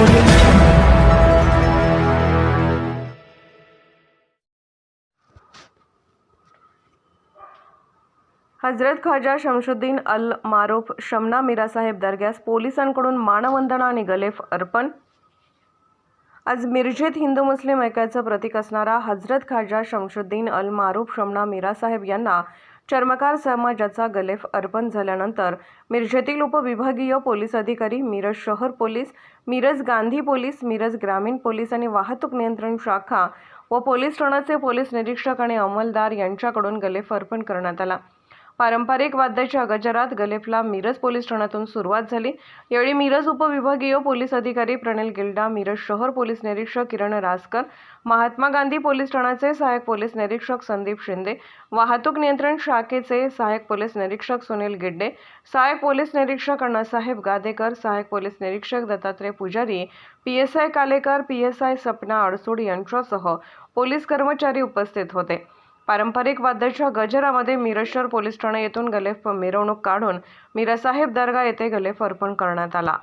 हजरत ख्वाजा शमशुद्दीन अल मारूफ शमना मीरासाहेब दर्ग्यास पोलिसांकडून मानवंदना आणि गलेफ अर्पण. आज मिरजेत हिंदू मुस्लिम ऐक्याचं प्रतीक असणारा हजरत खाजा शमशुद्दीन अल मारूफ शमना मिरासाहेब यांना चर्मकार समाजाचा गलेफ अर्पण झाल्यानंतर मिरजेतील उपविभागीय पोलीस अधिकारी मिरज शहर पोलीस मिरज गांधी पोलीस मिरज ग्रामीण पोलीस आणि वाहतूक नियंत्रण शाखा व पोलीस ठाण्याचे पोलीस निरीक्षक आणि अंमलदार यांच्याकडून गलेफ अर्पण करण्यात आला. पारंपरिक वाद्याच्या गजरात गलेफला मिरज पोलीस ठाण्यातून सुरुवात झाली. यावेळी मिरज उपविभागीय पोलीस अधिकारी प्रणिल गिल्डा मिरज शहर पोलीस निरीक्षक किरण रासकर महात्मा गांधी पोलीस ठाण्याचे सहाय्यक पोलीस निरीक्षक संदीप शिंदे वाहतूक नियंत्रण शाखेचे सहाय्यक पोलीस निरीक्षक सुनील गिड्डे सहाय्यक पोलीस निरीक्षक अण्णासाहेब गादेकर सहाय्यक पोलीस निरीक्षक Dattatray Pujari P S I Kalekar P S I Sapna Adsud यांच्यासह पोलीस कर्मचारी उपस्थित होते. पारंपरिक वाद्याच्या गजरामध्ये मिरजशहर पोलीस ठाणे येथून गलेफ मिरवणूक काढून मिरासाहेब दर्गा येथे गलेफ अर्पण करण्यात आला.